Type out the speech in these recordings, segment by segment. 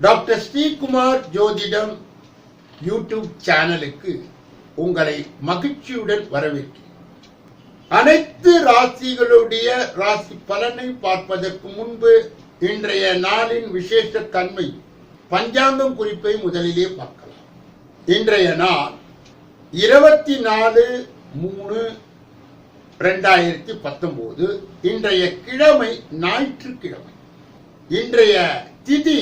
Doctor Sreekumar ஜோதிடம் YouTube சேனலுக்கு உங்களை மகிழ்ச்சியுடன் வரவேற்கிறேன். அனைத்து ராசிகளுடைய ராசி பலனை பார்ப்பதற்கு முன்பு இன்றைய நாளின் விசேஷ தன்மை பஞ்சாங்கம் குறிப்பை முதலிலே பார்க்கலாம். இன்றைய நாள் இருபத்தி நாலு மூணு ரெண்டாயிரத்தி பத்தொன்பது இன்றைய கிழமை ஞாயிற்றுக்கிழமை. இன்றைய திதி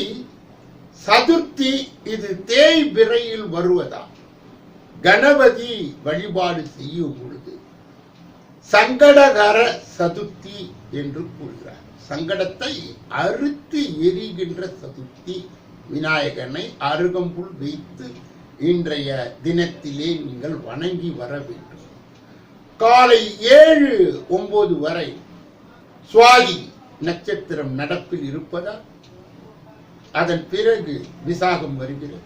சதுர்த்தி இது தேய் விரையில் வருவதா? கணபதி வழிபாடு செய்யும் பொழுது சங்கடகர சதுர்த்தி என்று கூறுகிறார். சங்கடத்தை அறுத்து எரிகின்ற சதுர்த்தி விநாயகனை அருகம்புல் வைத்து இன்றைய தினத்திலே நீங்கள் வணங்கி வர வேண்டும். காலை ஏழு ஒன்பது வரை சுவாதி நட்சத்திரம் நடப்பில் இருப்பதால் அதன் பிறகு விசாகம் வருகிறது.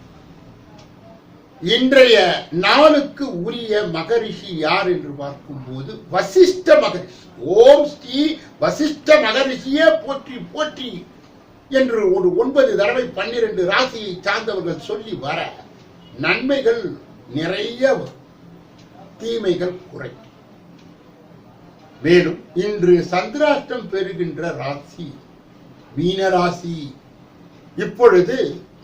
இன்றைய நாளுக்கு உரிய மகரிஷி யார் என்று பார்க்கும்போது வசிஷ்ட மகரிஷி. ஓம் ஸ்ரீ வசிஷ்ட மகரிஷியே போற்றி போற்றி என்று ஒரு ஒன்பது தடவை பன்னிரண்டு ராசியை சார்ந்தவர்கள் சொல்லி வர நன்மைகள் நிறைய தீமைகள் குறை மேலும் இன்று சந்திராஷ்டம் பெறுகின்ற ராசி மீனராசி இப்பொழுது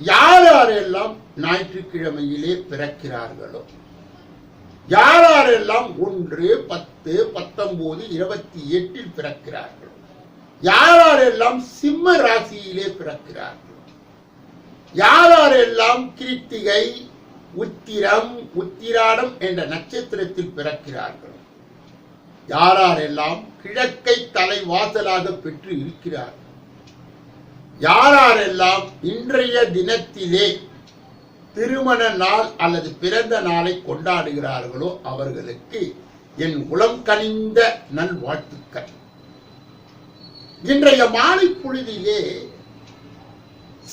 யார் யாரெல்லாம் ஞாயிற்றுக்கிழமையிலே பிறக்கிறார்களோ யார் யாரெல்லாம் ஒன்று பத்து பத்தொன்பது இருபத்தி எட்டில் பிறக்கிறார்களோ யார் யாரெல்லாம் சிம்ம ராசியிலே பிறக்கிறார்களோ யார் யாரெல்லாம் கிருத்திகை உத்திரம் உத்திராடம் என்ற நட்சத்திரத்தில் பிறக்கிறார்களோ யாரெல்லாம் கிழக்கை தலை வாசலாக பெற்று இருக்கிறார்கள் யாரெல்லாம் இன்றைய தினத்திலே திருமண நாள் அல்லது பிறந்த நாளை கொண்டாடுகிறார்களோ அவர்களுக்கு என் உளம் கனிந்த நல்வாழ்த்துக்கள். இன்றைய மாலை பொழுதிலே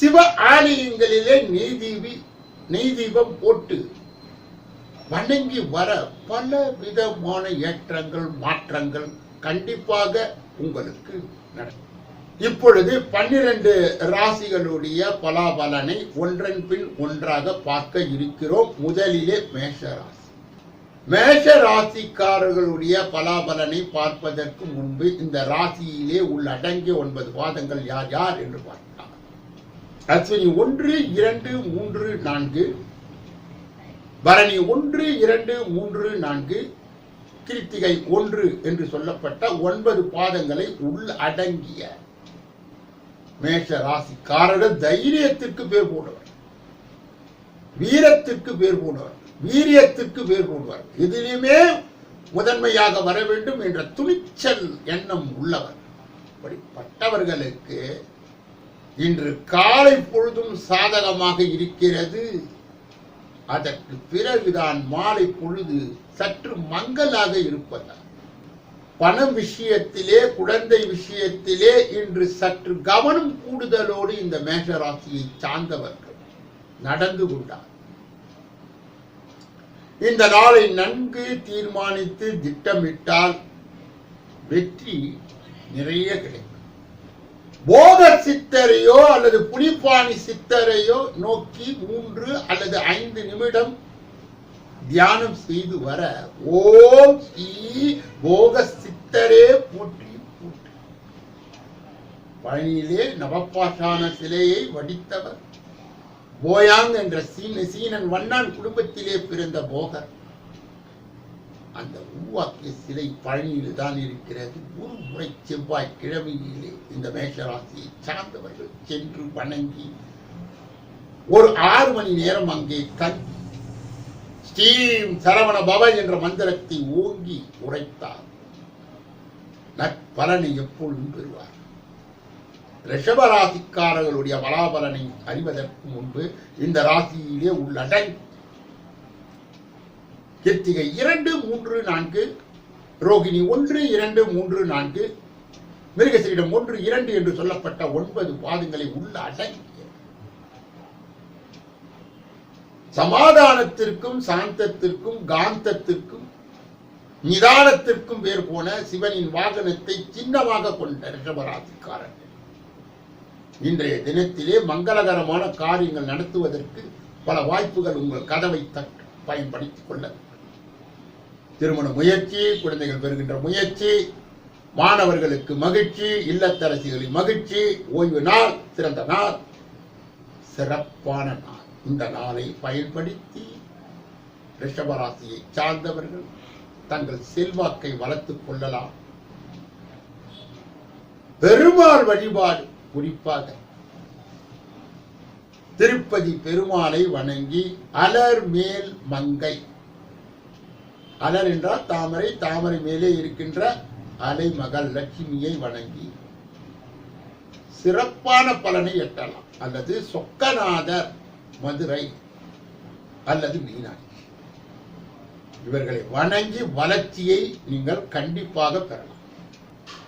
சிவ ஆலயங்களிலே நெய்தீபி நெய்தீபம் போட்டு வணங்கி வர பல விதமான ஏற்றங்கள் மாற்றங்கள் கண்டிப்பாக உங்களுக்கு நடக்கும். இப்பொழுது பன்னிரண்டு ராசிகளுடைய பலாபலனை ஒன்றன் பின் ஒன்றாக பார்க்க இருக்கிறோம். முதலிலே மேஷ ராசி மேஷ ராசிக்காரர்களுடைய பலாபலனை பார்ப்பதற்கு முன்பு இந்த ராசியிலே உள்ளடங்கிய ஒன்பது பாதங்கள் யார் யார் என்று பார்க்கலாம். அஸ்வினி ஒன்று இரண்டு மூன்று நான்கு. பரணி ஒன்று இரண்டு மூன்று நான்கு. கிருத்திகை ஒன்று என்று சொல்லப்பட்ட ஒன்பது பாதங்களை உள் அடங்கிய மேஷ ராசிக்காரர்கள் தைரியத்திற்கு பேர் போடுவார் வீரத்திற்கு பேர் போடுவார் வீரியத்திற்கு பேர் போடுவார் எதிலுமே முதன்மையாக வர வேண்டும் என்ற துணிச்சல் எண்ணம் உள்ளவர். அப்படிப்பட்டவர்களுக்கு இன்று காலை பொழுதும் சாதகமாக இருக்கிறது. அதற்கு பிறகுதான் மாலை பொழுது சற்று மங்கலாக இருப்பதால். பணம் விஷயத்திலே குழந்தை விஷயத்திலே இன்று சற்று கவனம் கூடுதலோடு இந்த மேஷராசியை சார்ந்தவர்கள் நடந்து கொண்டார். இந்த நாளை நன்கு தீர்மானித்து திட்டமிட்டால் வெற்றி நிறைய கிடைக்கும். போக சித்தரையோ அல்லது புலிப்பாணி சித்தரையோ நோக்கி மூன்று அல்லது ஐந்து நிமிடம் தியானம் செய்து வர ஓம் ஸ்ரீ போக சித்தரே போற்றி போற்றி. பழனியிலே நவப்பாஷான சிலையை வடித்தவர். போயாங் என்ற சீன சீனன் வண்ணான் குடும்பத்திலே பிறந்த போகர். அந்த உருவாக்கிய சிலை பழனியில் தான் இருக்கிறது. ஒரு முறை செவ்வாய் கிழமையிலே இந்த மேஷராசியை சார்ந்தவர்கள் சென்று வணங்கி ஒரு ஆறு மணி நேரம் அங்கே தங்கி ஸ்ரீம் சரவண பவ என்ற மந்திரத்தை ஓங்கி உரைத்தார். நற்பலனை எப்பொழுதும் பெறுவார். ரிஷபராசிக்காரர்களுடைய பலாபலனை அறிவதற்கு முன்பு இந்த ராசியிலே உள்ளடை கிருத்திகை இரண்டு மூன்று நான்கு ரோகிணி ஒன்று இரண்டு மூன்று நான்கு மிருகசீடம் ஒன்று இரண்டு என்று சொல்லப்பட்ட ஒன்பது பாதங்களை உள்ள அடங்கி சமாதானத்திற்கும் சாந்தத்திற்கும் காந்தத்திற்கும் நிதானத்திற்கும் பேர் போன சிவனின் வாகனத்தை சின்னமாக கொண்ட ரிஷபராசிக்காரர்கள். இன்றைய தினத்திலே மங்களகரமான காரியங்கள் நடத்துவதற்கு பல வாய்ப்புகள் உங்கள் கதவை தட்டு பயன்படுத்திக் கொள்ள திருமண முயற்சி குழந்தைகள் பெறுகின்ற முயற்சி மாணவர்களுக்கு மகிழ்ச்சி இல்லத்தரசிகளின் மகிழ்ச்சி ஓய்வு நாள் சிறந்த நாள் சிறப்பான நாள். இந்த நாளை பயன்படுத்தி ரிஷபராசியை சார்ந்தவர்கள் தங்கள் செல்வாக்கை வளர்த்துக் கொள்ளலாம். பெருமாள் வழிபாடு குறிப்பாக திருப்பதி பெருமாளை வணங்கி அலர் மேல் மங்கை. அலர் என்றால் தாமரை தாமரை மேலே இருக்கின்ற அலைமகள் லட்சுமியை வணங்கி சிறப்பான பலனை எட்டலாம். அல்லது சொக்கநாதர் மதுரை அல்லது மீனாட்சி இவர்களை வணங்கி வளர்ச்சியை நீங்கள் கண்டிப்பாக பெறலாம்.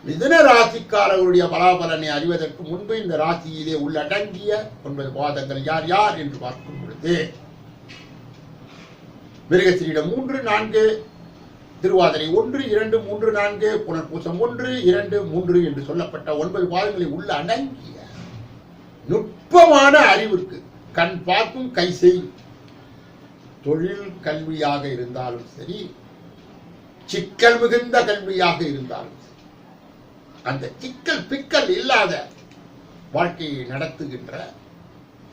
மிதுன ராசிக்காரர்களுடைய பலாபலனை அறிவதற்கு முன்பு இந்த ராசியிலே உள்ளடங்கிய ஒன்பது பாதங்கள் யார் யார் என்று பார்க்கும் பொழுது மிருகசிரியிடம் மூன்று நான்கு திருவாதிரை ஒன்று இரண்டு மூன்று நான்கு புனர்பூசம் ஒன்று இரண்டு மூன்று என்று சொல்லப்பட்ட ஒன்பது பாதங்களை உள்ள அடங்கிய நுட்பமான அறிவிற்கு கண் பார்க்கும் கை செய்யும் தொழில் கல்வியாக இருந்தாலும் சரி சிக்கல் மிகுந்த கல்வியாக இருந்தாலும் சரி அந்த சிக்கல் பிக்கல் இல்லாத வாழ்க்கையை நடத்துகின்ற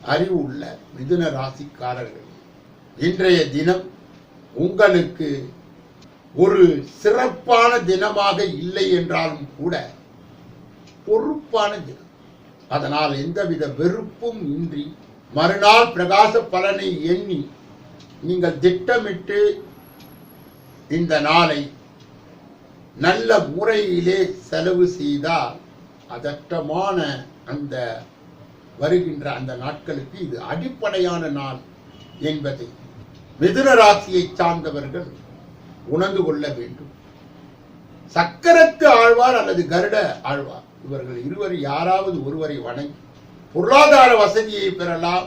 அறிவு உள்ள மிதுன ராசிக்காரர்கள் இன்றைய தினம் உங்களுக்கு ஒரு சிறப்பான தினமாக இல்லை என்றாலும் கூட பொறுப்பான தினம். அதனால் எந்தவித வெறுப்பும் இன்றி மறுநாள் பிரகாச பலனை எண்ணி நீங்கள் திட்டமிட்டு இந்த நாளை நல்ல முறையிலே செலவு செய்தால் அதட்டமான அந்த வருகின்ற அந்த நாட்களுக்கு இது அடிப்படையான நாள் என்பதை மிதுன ராசியை சார்ந்தவர்கள் உணர்ந்து கொள்ள வேண்டும். சக்கரத்து ஆழ்வார் அல்லது கருட ஆழ்வார். இவர்கள் இருவர் யாராவது ஒருவரை வணங்கி பொருளாதார வசதியை பெறலாம்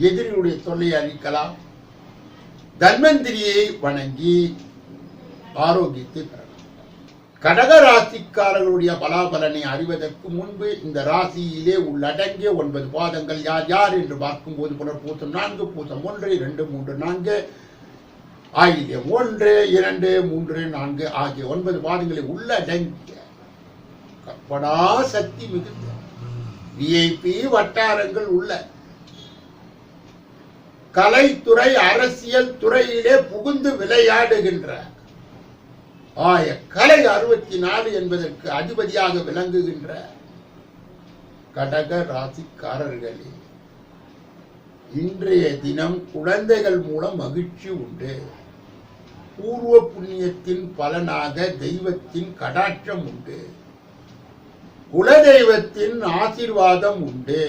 எதிரியுடைய தொல்லையை அளிக்கலாம் தன்வந்திரியை வணங்கி ஆரோக்கியத்தை பெறலாம். கடக ராசிக்காரர்களுடைய பலாபலனை அறிவதற்கு முன்பு இந்த ராசியிலே உள்ளடங்கிய ஒன்பது பாதங்கள் யார் யார் என்று பார்க்கும்போது புனர் பூசம் நான்கு பூசம் ஒன்று இரண்டு மூன்று நான்கு ஆகிய ஒன்று இரண்டு மூன்று நான்கு ஆகிய ஒன்பது பாதங்களை உள்ளடங்கிய கற்பனா சக்தி மிகுந்த விஐபி வட்டாரங்கள் உள்ள கலைத்துறை அரசியல் துறையிலே புகுந்து விளையாடுகின்ற ஆய கலை அறுபத்தி நாலு என்பதற்கு அதிபதியாக விளங்குகின்ற கடக ராசிக்காரர்களே இன்றைய தினம் குழந்தைகள் மூலம் மகிழ்ச்சி உண்டு. பூர்வ புண்ணியத்தின் பலனாக தெய்வத்தின் கடாட்சம் உண்டு. குலதெய்வத்தின் ஆசீர்வாதம் உண்டு.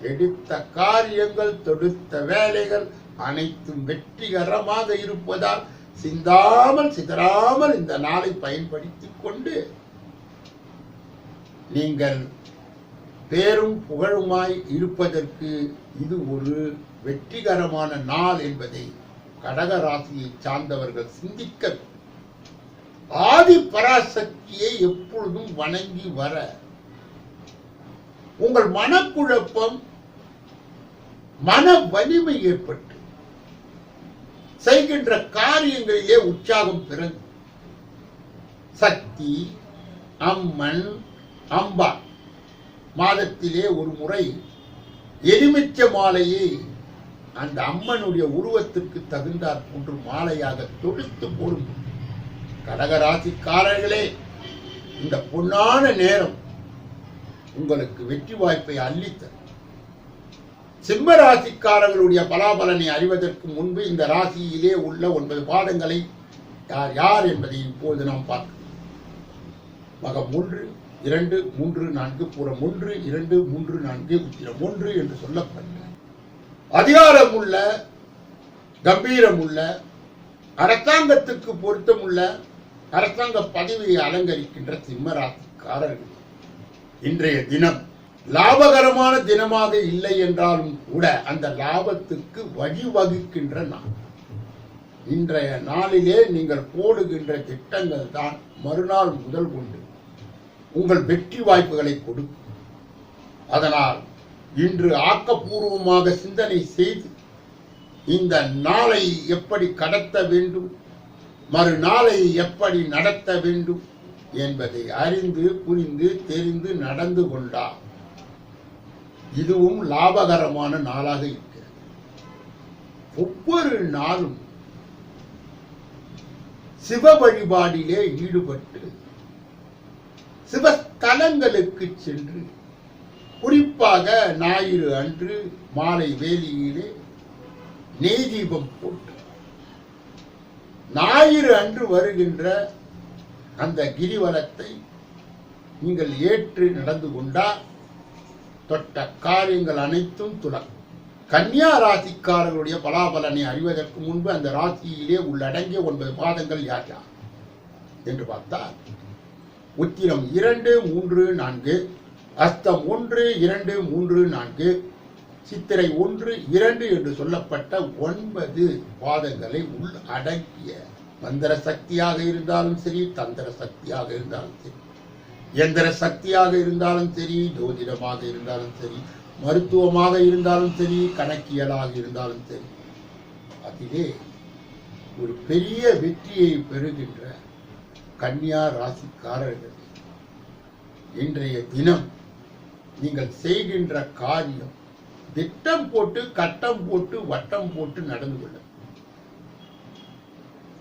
எடுத்த காரியங்கள் தொடுத்த வேலைகள் அனைத்தும் வெற்றிகரமாக இருப்பதால் சிந்தாமல் சிதறாமல் இந்த நாளை பயன்படுத்திக் கொண்டு நீங்கள் பேரும் புகழுமாய் இருப்பதற்கு இது ஒரு வெற்றிகரமான நாள் என்பதை கடகராசியை சார்ந்தவர்கள் சிந்திக்க ஆதி பராசக்தியை எப்பொழுதும் வணங்கி வர உங்கள் மனக்குழப்பம் மன வலிமை ஏற்பட்டு செய்கின்ற காரியங்களிலே உற்சாகம் பிறந்து சக்தி அம்மன் அம்பா. மாதத்திலே ஒரு முறை எலுமிச்ச மாலையை அந்த அம்மனுடைய உருவத்திற்கு தகுந்தாற் போன்று மாலையாக தொடுத்து போடும் கடகராசிக்காரர்களே இந்த பொன்னான நேரம் உங்களுக்கு வெற்றி வாய்ப்பை அள்ளித்தரும். சிம்ம ராசிக்காரர்களுடைய பலாபலனை அறிவதற்கு முன்பு இந்த ராசியிலே உள்ள ஒன்பது பாதங்களை யார் யார் என்பதை இப்போது நாம் பார்க்கணும் மகம் ஒன்று இரண்டு மூன்று நான்கு புறம் ஒன்று இரண்டு மூன்று நான்கு உத்திரம் ஒன்று என்று சொல்லப்பட்ட அதிகாரம் உள்ள கம்பீரம் உள்ள அரசாங்கத்துக்கு பொருத்தமுள்ள அரசாங்க பதவியை அலங்கரிக்கின்ற சிம்மராசிக்காரர்கள் இன்றைய தினம் லாபகரமான தினமாக இல்லை என்றாலும் கூட அந்த லாபத்துக்கு வழிவகுக்கின்ற நாள். இன்றைய நாளிலே நீங்கள் போடுகின்ற திட்டங்கள் தான் மறுநாள் முதல் கொண்டு உங்கள் வெற்றி வாய்ப்புகளை கொடுக்கும். அதனால் இன்று ஆக்கப்பூர்வமாக சிந்தனை செய்து இந்த நாளை எப்படி கடத்த வேண்டும் மறுநாளை எப்படி நடத்த வேண்டும் என்பதை அறிந்து புரிந்து தெரிந்து நடந்து கொண்டார் இதுவும் லாபகரமான நாளாக இருக்கிறது. ஒவ்வொரு நாளும் சிவ வழிபாடிலே ஈடுபட்டு சிவஸ்தலங்களுக்கு சென்று குறிப்பாக ஞாயிறு அன்று மாலை வேலியிலே நெய் தீபம் போட்டு ஞாயிறு அன்று வருகின்ற அந்த கிரிவலத்தை நீங்கள் ஏற்று நடந்து கொண்டால் தொட்ட காரியங்கள் அனைத்தும் துலம் கன்னியா ராசிக்காரர்களுடைய பலாபலனை அறிவதற்கு முன்பு அந்த ராசியிலே உள்ளடங்கிய ஒன்பது பாதங்கள் யார் யார்? என்று பார்த்தால் உத்திரம் இரண்டு மூன்று நான்கு அஸ்தம் ஒன்று இரண்டு மூன்று நான்கு சித்திரை ஒன்று இரண்டு என்று சொல்லப்பட்ட ஒன்பது பாதங்களை உள் அடக்கிய மந்திர சக்தியாக இருந்தாலும் சரி தந்திர சக்தியாக இருந்தாலும் சரி எந்திர சக்தியாக இருந்தாலும் சரி ஜோதிடமாக இருந்தாலும் சரி மருத்துவமாக இருந்தாலும் சரி கணக்கியலாக இருந்தாலும் சரி அதிலே ஒரு பெரிய வெற்றியை பெறுகின்ற கன்னியா ராசிக்காரர்கள். இன்றைய தினம் நீங்கள் செய்கின்ற காரியம் திட்டம் போட்டு கட்டம் போட்டு வட்டம் போட்டு நடந்து கொள்ள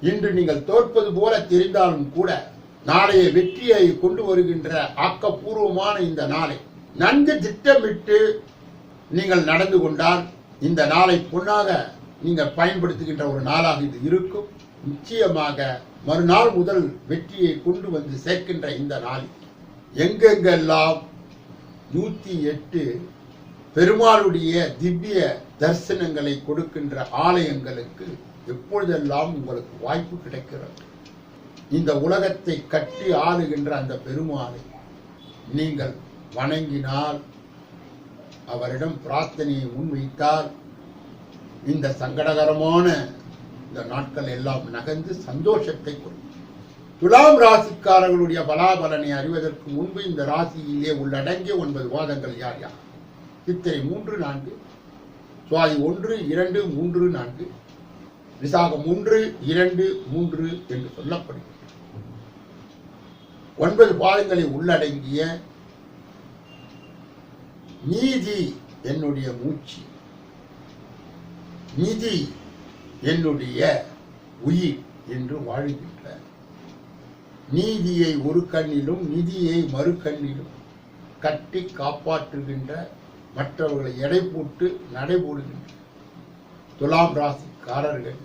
இன்று நீங்கள் தோற்பது போல தெரிந்தாலும் கூட நாளைய வெற்றியை கொண்டு வருகின்ற ஆக்கப்பூர்வமான இந்த நாளை நன்கு திட்டமிட்டு நீங்கள் நடந்து கொண்டால் இந்த நாளை பொன்னாக நீங்கள் பயன்படுத்துகின்ற ஒரு நாளாக இது இருக்கும். நிச்சயமாக மறுநாள் முதல் வெற்றியை கொண்டு வந்து சேர்க்கின்ற இந்த நாள் எங்கெங்கெல்லாம் நூத்தி எட்டு பெருமாளுடைய திவ்ய தரிசனங்களை கொடுக்கின்ற ஆலயங்களுக்கு எப்பொழுதெல்லாம் உங்களுக்கு வாய்ப்பு கிடைக்கிறது? இந்த உலகத்தை கட்டி ஆளுகின்ற அந்த பெருமாளை நீங்கள் வணங்கினால் அவரிடம் பிரார்த்தனையை முன்வைத்தால் இந்த சங்கடகரமான இந்த நாட்கள் எல்லாம் நகர்ந்து சந்தோஷத்தை கொடுக்கும். துலாம் ராசிக்காரர்களுடைய பலாபலனை அறிவதற்கு முன்பு இந்த ராசியிலே உள்ளடங்கிய ஒன்பது வாதங்கள் யார் யார்? சித்திரை மூன்று நான்கு சுவாதி ஒன்று இரண்டு மூன்று நான்கு விசாகம் ஒன்று இரண்டு மூன்று என்று சொல்லப்படுகிறது. ஒன்பது பாதங்களை உள்ளடங்கிய நீதி என்னுடைய மூச்சு நிதி என்னுடைய உயிர் என்று வாழ்கின்ற நீதியை ஒரு கண்ணிலும் நிதியை மறு கண்ணிலும் கட்டி காப்பாற்றுகின்ற மற்றவர்களை எடை போட்டு நடைபோடுகின்ற துலாம் ராசிக்காரர்கள்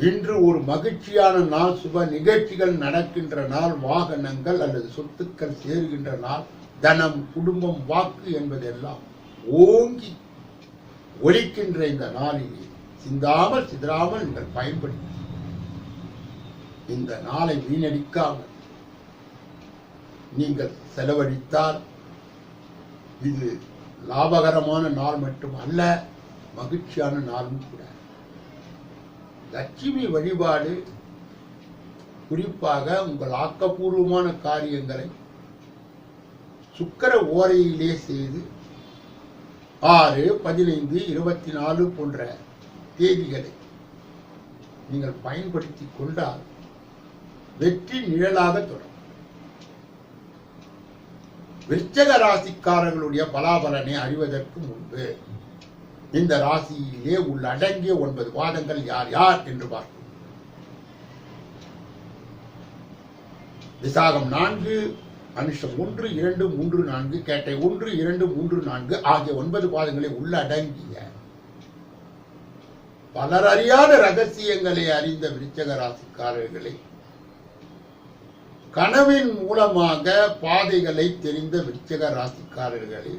இன்று ஒரு மகிழ்ச்சியான நாள் சுப நிகழ்ச்சிகள் நடக்கின்ற நாள் வாகனங்கள் அல்லது சொத்துக்கள் சேருகின்ற நாள் தனம் குடும்பம் வாக்கு என்பதெல்லாம் ஓங்கி ஒலிக்கின்ற இந்த நாளிலே சிந்தாமல் சிதறாமல் நீங்கள் பயன்படுத்தி இந்த நாளை வீணடிக்காமல் நீங்கள் செலவழித்தால் இது லாபகரமான நாள் மட்டும் அல்ல மகிழ்ச்சியான நாளும் கூட. லட்சுமி வழிபாடு குறிப்பாக உங்கள் ஆக்கப்பூர்வமான காரியங்களை சுக்கர ஓரையிலே செய்து ஆறு பதினைந்து இருபத்தி நாலு போன்ற தேதிகளை நீங்கள் பயன்படுத்தி கொண்டால் வெற்றி நிழலாக தொடரும். விருச்சக ராசிக்காரர்களுடைய பலாபலனை அறிவதற்கு முன்பு இந்த ராசியிலே உள்ளடங்கிய ஒன்பது வாதங்கள் யார் யார் என்று பார்க்கும் விசாகம் நான்கு அனுஷம் ஒன்று இரண்டு மூன்று நான்கு கேட்டை ஒன்று இரண்டு மூன்று நான்கு ஆகிய ஒன்பது பாதங்களை உள்ளடங்கிய பலர் அறியாத ரகசியங்களை அறிந்த விருச்சக ராசிக்காரர்களை கனவின் மூலமாக பாதைகளை தெரிந்த விருச்சக ராசிக்காரர்களே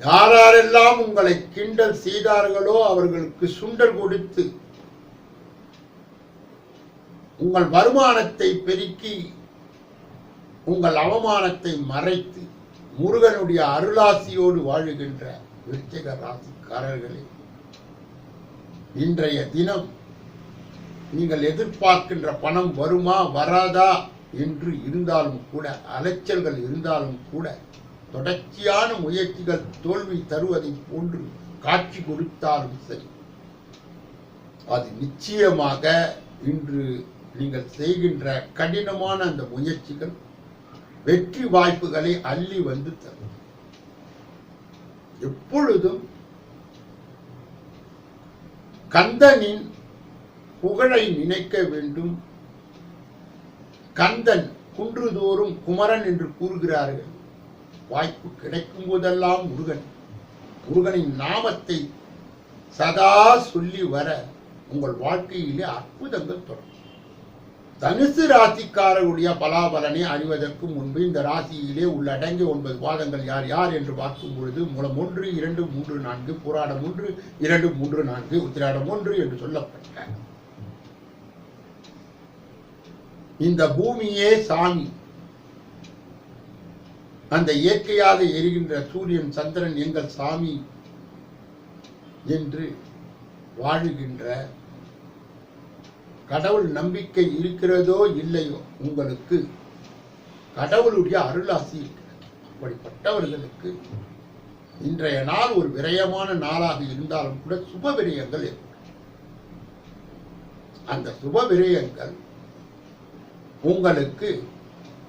யாரெல்லாம் உங்களை கிண்டல் செய்தார்களோ அவர்களுக்கு சுண்டல் கொடுத்து உங்கள் வருமானத்தை பெருக்கி உங்கள் அவமானத்தை மறைத்து முருகனுடைய அருளாசியோடு வாழுகின்ற விருச்சக ராசிக்காரர்களே இன்றைய தினம் நீங்கள் எதிர்பார்க்கின்ற பணம் வருமா வராதா என்று இருந்தாலும் கூட அலைச்சல்கள் இருந்தாலும் கூட தொடர்ச்சியான முயற்சிகள் தோல்வி தருவதை போன்று காட்சி கொடுத்தாலும் சரி அது நிச்சயமாக இன்று நீங்கள் செய்கின்ற கடினமான அந்த முயற்சிகள் வெற்றி வாய்ப்புகளை அள்ளி வந்து தரும். எப்பொழுதும் கந்தனின் புகழை நினைக்க வேண்டும். கந்தன் குன்றுதோறும் குமரன் என்று கூறுகிறார்கள். வாய்ப்பு கிடைக்கும் போதெல்லாம் முருகன் முருகனின் நாமத்தை சதா சொல்லி வர உங்கள் வாழ்க்கையிலே அற்புதங்கள் தொடரும். தனுசு ராசிக்காரருடைய பலாபலனை அறிவதற்கு முன்பு இந்த ராசியிலே உள்ளடங்கிய ஒன்பது பாதங்கள் யார் யார் என்று பார்க்கும் பொழுது மூலம் ஒன்று இரண்டு மூன்று நான்கு புராடம் ஒன்று இரண்டு மூன்று நான்கு உத்திராடம் ஒன்று என்று சொல்லப்பட்ட இந்த பூமியே சாமி அந்த இயற்கையாக எரிகின்ற சூரியன் சந்திரன் எங்கள் சாமி என்று வாழுகின்ற கடவுள் நம்பிக்கை இருக்கிறதோ இல்லையோ உங்களுக்கு கடவுளுடைய அருளாசி அப்படிப்பட்டவர்களுக்கு இன்றைய நாள் ஒரு விரயமான நாளாக இருந்தாலும் கூட சுப விரயங்கள் ஏற்படும். அந்த சுப விரயங்கள் உங்களுக்கு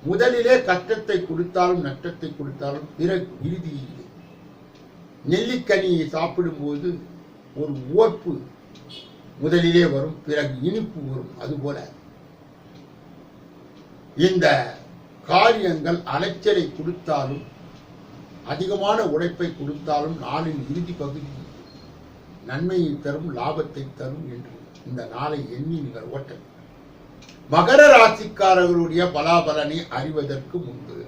முதலிலே கஷ்டத்தை கொடுத்தாலும் நஷ்டத்தை கொடுத்தாலும் பிறகு இறுதியிலே நெல்லிக்கனியை சாப்பிடும்போது ஒரு ஓர்ப்பு முதலிலே வரும் பிறகு இனிப்பு வரும். அதுபோல இந்த காரியங்கள் அலைச்சலை கொடுத்தாலும் அதிகமான உழைப்பை கொடுத்தாலும் நாளின் இறுதி பகுதி நன்மையை தரும் லாபத்தை தரும் என்று இந்த நாளை எண்ணி நீங்கள் ஓட்ட மகர ராசிக்காரர்களுடைய பலாபலனை அறிவதற்கு முன்பு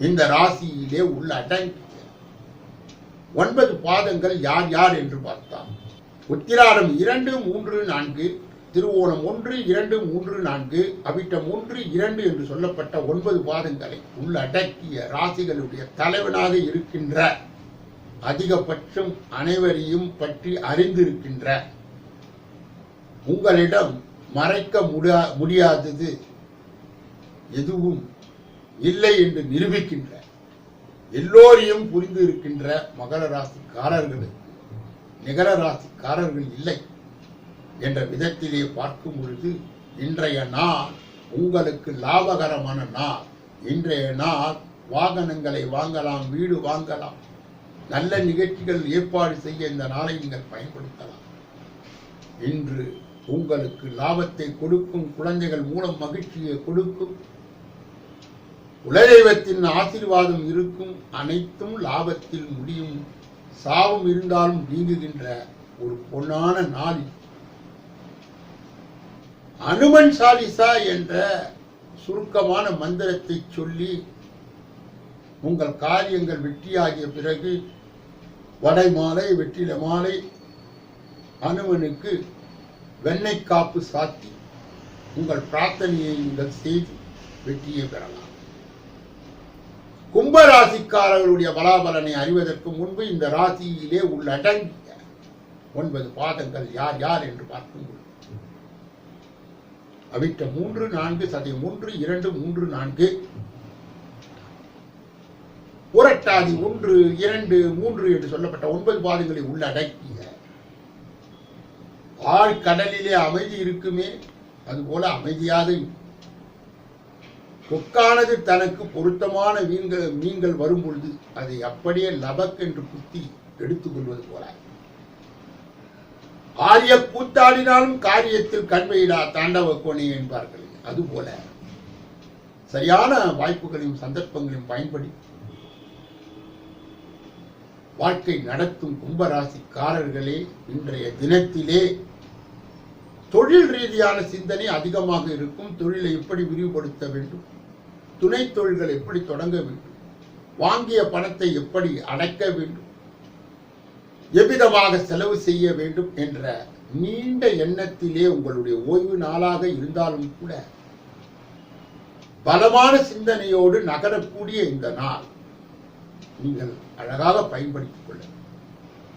இந்த ராசியிலே உள்ள அடங்கி ஒன்பது பாதங்கள் யார் யார் என்று பார்த்தால் உத்திராடம் இரண்டு மூன்று நான்கு திருவோணம் ஒன்று இரண்டு மூன்று நான்கு அவிட்டம் ஒன்று இரண்டு என்று சொல்லப்பட்ட ஒன்பது பாதங்களை உள்ளடக்கிய ராசிகளுடைய தலைவனாக இருக்கின்ற அதிகபட்சம் அனைவரையும் பற்றி அறிந்திருக்கின்ற உங்களிடம் மறைக்க முடியா முடியாதது எதுவும் இல்லை என்று நிரூபிக்கின்ற எல்லோரையும் புரிந்து இருக்கின்ற மகர ராசிக்காரர்களுக்கு நிகர ராசிக்காரர்கள் இல்லை என்ற விதத்திலே பார்க்கும் பொழுது இன்றைய நாள் உங்களுக்கு லாபகரமான நாள். இன்றைய நாள் வாகனங்களை வாங்கலாம் வீடு வாங்கலாம் நல்ல நிகழ்ச்சிகள் ஏற்பாடு செய்ய இந்த நாளை நீங்கள் பயன்படுத்தலாம். இன்று உங்களுக்கு லாபத்தை கொடுக்கும் குழந்தைகள் மூலம் மகிழ்ச்சியை கொடுக்கும். குலதெய்வத்தின் ஆசீர்வாதம் இருக்கும். அனைத்தும் லாபத்தில் முடியும். சாபம் இருந்தாலும் நீங்குகின்ற ஒரு பொன்னான நாளில். அனுமன் சாலிசா என்ற சுருக்கமான மந்திரத்தை சொல்லி உங்கள் காரியங்கள் வெற்றியாகிய பிறகு வடை மாலை வெற்றில மாலை அனுமனுக்கு வெண்ணெய் காப்பு சாத்தி உங்கள் பிரார்த்தனையை நீங்கள் செய்து வெற்றியை பெறலாம். கும்பராசிக்காரர்களுடைய பலாபலனை அறிவதற்கு முன்பு இந்த ராசியிலே உள்ளடங்கிய ஒன்பது பாதங்கள் யார் யார் என்று பார்க்கும் அவிட்ட மூன்று நான்கு சதை மூன்று இரண்டு மூன்று நான்கு. புரட்டாதி ஒன்று இரண்டு மூன்று என்று சொல்லப்பட்ட ஒன்பது பாதங்களை உள்ளடக்கிய ஆழ்கடலிலே அமைதி இருக்குமே? அதுபோல அமைதியாக கொக்கானது தனக்கு பொருத்தமான மீன்கள் மீன்கள் வரும் பொழுது அதை அப்படியே லபக் என்று குத்தி எடுத்துக்கொள்வது போல. ஆரிய கூத்தாடினாலும் காரியத்தில் கண்மையிடா தாண்டவ கோணி என்பார்கள். அதுபோல சரியான வாய்ப்புகளையும் சந்தர்ப்பங்களையும் பயன்படுத்தி வாழ்க்கை நடத்தும் கும்பராசிக்காரர்களே இன்றைய தினத்திலே தொழில் ரீதியான சிந்தனை அதிகமாக இருக்கும். தொழிலை எப்படி விரிவுபடுத்த வேண்டும்? துணை தொழில்களை எப்படி தொடங்க வேண்டும்? வாங்கிய பணத்தை எப்படி அடைக்க வேண்டும்? எவ்விதமாக செலவு செய்ய வேண்டும் என்ற நீண்ட எண்ணத்திலே உங்களுடைய ஓய்வு நாளாக இருந்தாலும் கூட பலமான சிந்தனையோடு நகரக்கூடிய இந்த நாள் நீங்கள் அழகாக பயன்படுத்திக் கொள்ள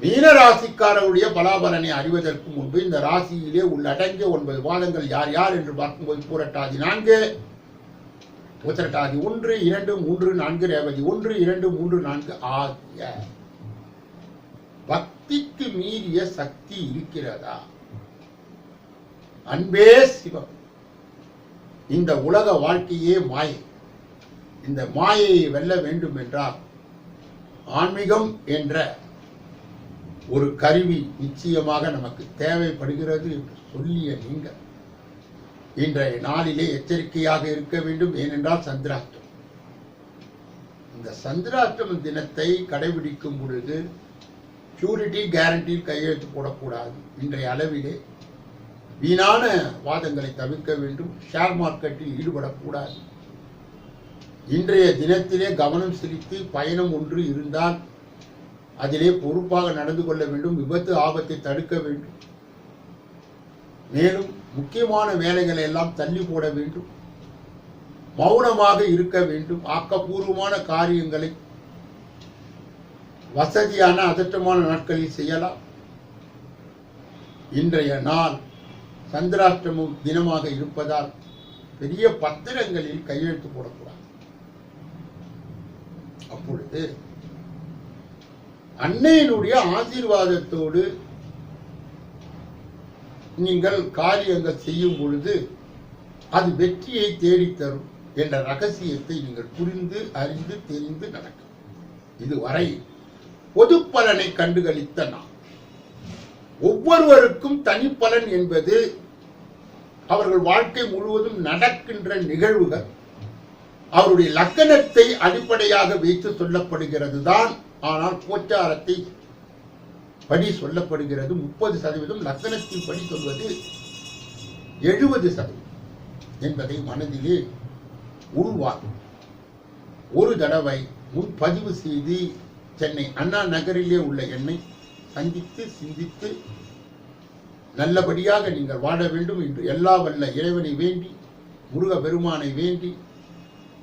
மீன ராசிக்காரருடைய பலாபலனை அறிவதற்கு முன்பு இந்த ராசியிலே உள்ளடங்கிய ஒன்பது பாதங்கள் யார் யார் என்று பார்க்கும்போது பூரட்டாதி நான்கு உத்திரட்டாதி ஒன்று இரண்டு மூன்று நான்கு ரேவதி ஒன்று இரண்டு மூன்று நான்கு ஆகிய பக்திக்கு மீறிய சக்தி இருக்கிறதா? அன்பே சிவம். இந்த உலக வாழ்க்கையே மாயை. இந்த மாயையை வெல்ல வேண்டும் என்றால் ஆன்மீகம் என்ற ஒரு கருவி நிச்சயமாக நமக்கு தேவைப்படுகிறது என்று சொல்லிய நீங்கள் இன்றைய நாளிலே எச்சரிக்கையாக இருக்க வேண்டும். ஏனென்றால் சந்திராஷ்டம் இந்த சந்திராஷ்டம தினத்தை கடைபிடிக்கும் பொழுது ஷூரிட்டி கேரண்டியில் கையெழுத்து போடக்கூடாது. இன்றைய அளவிலே வீணான வாதங்களை தவிர்க்க வேண்டும். ஷேர் மார்க்கெட்டில் ஈடுபடக்கூடாது. இன்றைய தினத்திலே கவனம் செலுத்தி பயணம் ஒன்று இருந்தால் அதிலே பொறுப்பாக நடந்து கொள்ள வேண்டும் விபத்து ஆபத்தை தடுக்க வேண்டும். மேலும் முக்கியமான வேலைகளை எல்லாம் தள்ளி போட வேண்டும். மௌனமாக இருக்க வேண்டும். ஆக்கப்பூர்வமான காரியங்களை வசதியான அதற்றமான நாட்களில் செய்யலாம். இன்றைய நாள் சந்திராஷ்டமம் தினமாக இருப்பதால் பெரிய பத்திரங்களில் கையெழுத்து போடக்கூடாது. அப்பொழுது அன்னையினுடைய ஆசீர்வாதத்தோடு நீங்கள் காரியங்கள் செய்யும் பொழுது அது வெற்றியை தேடித்தரும் என்ற ரகசியத்தை நீங்கள் புரிந்து அறிந்து தெரிந்து நடக்கும். இதுவரை பொது பலனை கண்டுகளித்த நாம். ஒவ்வொருவருக்கும் தனிப்பலன் என்பது அவர்கள் வாழ்க்கை முழுவதும் நடக்கின்ற நிகழ்வுகள். அவருடைய லக்கணத்தை அடிப்படையாக வைத்து சொல்லப்படுகிறது தான் ஆனால் கோச்சாரத்தை படி சொல்லப்படுகிறது முப்பது சதவீதம் லக்கணத்தின் படி சொல்வது எழுபது சதவீதம் என்பதை மனதிலே உள்வாங்கும் ஒரு தடவை முன்பதிவு செய்து சென்னை அண்ணா நகரிலே உள்ள என்னை சந்தித்து சிந்தித்து நல்லபடியாக நீங்கள் வாழ வேண்டும் என்று எல்லா வல்ல இறைவனை வேண்டி முருக பெருமானை வேண்டி